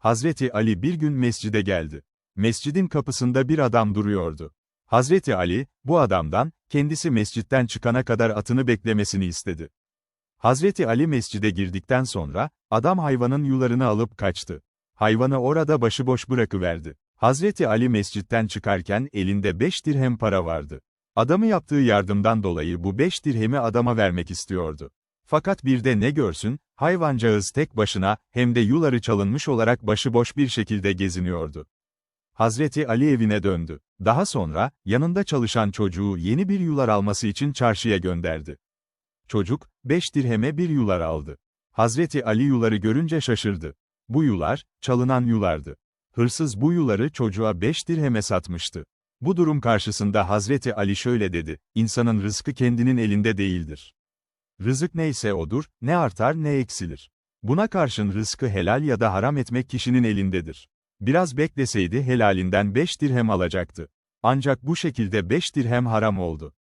Hazreti Ali bir gün mescide geldi. Mescidin kapısında bir adam duruyordu. Hazreti Ali, bu adamdan, kendisi mescitten çıkana kadar atını beklemesini istedi. Hazreti Ali mescide girdikten sonra, adam hayvanın yularını alıp kaçtı. Hayvanı orada başıboş bırakıverdi. Hazreti Ali mescitten çıkarken elinde beş dirhem para vardı. Adamı yaptığı yardımdan dolayı bu beş dirhemi adama vermek istiyordu. Fakat bir de ne görsün, hayvancağız tek başına, hem de yuları çalınmış olarak başıboş bir şekilde geziniyordu. Hazreti Ali evine döndü. Daha sonra, yanında çalışan çocuğu yeni bir yular alması için çarşıya gönderdi. Çocuk, beş dirheme bir yular aldı. Hazreti Ali yuları görünce şaşırdı. Bu yular, çalınan yulardı. Hırsız bu yuları çocuğa beş dirheme satmıştı. Bu durum karşısında Hazreti Ali şöyle dedi, insanın rızkı kendinin elinde değildir. Rızık neyse odur, ne artar ne eksilir. Buna karşın rızkı helal ya da haram etmek kişinin elindedir. Biraz bekleseydi helalinden beş dirhem alacaktı. Ancak bu şekilde beş dirhem haram oldu.